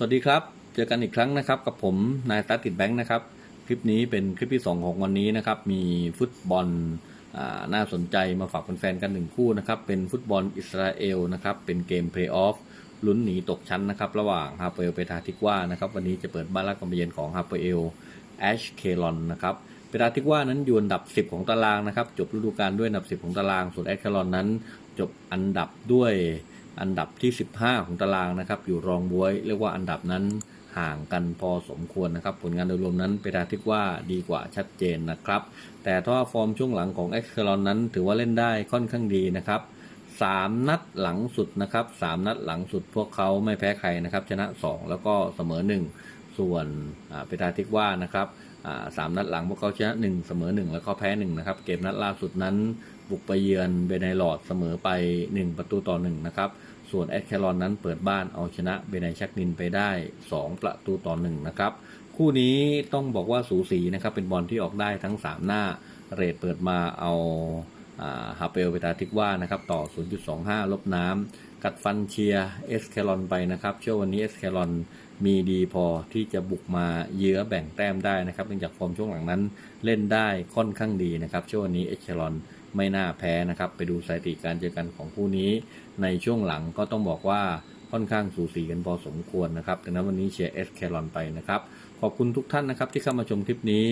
สวัสดีครับ เจอกันอีกครั้งนะครับ กับผมนายตัดติดแบงค์นะครับ คลิปนี้เป็นคลิปที่ 2 ของวันนี้นะครับ มีฟุตบอลน่าสนใจมาฝากแฟนๆกันหนึ่งคู่นะครับ เป็นฟุตบอลอิสราเอลนะครับ เป็นเกมเพลย์ออฟลุ้นหนีตกชั้นนะครับ ระหว่างฮาเปเอลเปทาทิกว่านะครับ วันนี้จะเปิดบ้านรับการมเยือนของฮาเปเอลแอชเคลอนนะครับเปทาทิกว่านั้นอยู่อันดับ 10 ของตารางนะครับ จบฤดูกาลด้วยอันดับ 10 ของตาราง ส่วนแอชเคลอนนั้น จบอันดับด้วย อันดับที่ 15 ของตารางนะครับ อยู่รองบวย เรียกว่าอันดับนั้นห่างกันพอสมควรนะครับ ผลงานโดยรวมนั้นเปตาทิกว่าดีกว่าชัดเจนนะครับ แต่ถ้าฟอร์มช่วงหลังของเอ็กซ์เคลอนนั้นถือว่าเล่นได้ค่อนข้างดีนะครับสามนัดหลังสุดนะครับสามนัดหลังสุดพวกเขาไม่แพ้ใครนะครับ ชนะ 2 แล้วก็เสมอ 1 ส่วนเปตาทิกว่านะครับสามนัดหลังพวกเขาชนะ 1 เสมอ 1 แล้วก็แพ้ 1 นะครับ เกมนัดล่าสุดนั้นบุกไปเยือนเบนไนลอดเสมอไป 1 ประตูต่อ 1 นะครับ ส่วนแอดแครอนนั้นเปิดบ้านเอาชนะเบไนชักนินไปได้ 2 ประตูต่อ1นะครับ คู่นี้ต้องบอกว่าสูสีนะครับ เป็นบอลที่ออกได้ทั้ง 3 หน้า เรทเปิดมาเอาฮาเปลเปตาทิกว่านะครับต่อ 0.25 ลบน้ำกัดฟันเชียเอสแครอนไปนะครับ เชื่อวันนี้เอสแครอนมีดีพอที่จะบุกมาเยื้อแบ่งแต้มได้นะครับเนื่องจากฟอร์มช่วงหลังนั้นเล่นได้ค่อนข้างดีนะครับเชื่อวันนี้เอสแครอน ไม่น่าแพ้นะครับ ไปดูสถิติการเจอกันของคู่นี้ ในช่วงหลังก็ต้องบอกว่าค่อนข้างสูสีกันพอสมควรนะครับดังนั้นวันนี้เชียร์เอสแครอนไปนะครับ ขอบคุณทุกท่านนะครับที่เข้ามาชมคลิปนี้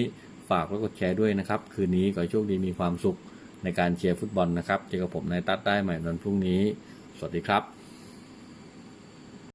ฝากและกดแชร์ด้วยนะครับ คืนนี้ขอให้โชคดีมีความสุขในการเชียร์ฟุตบอลนะครับ เจอกับผมนายตัดได้ใหม่วันพรุ่งนี้ สวัสดีครับ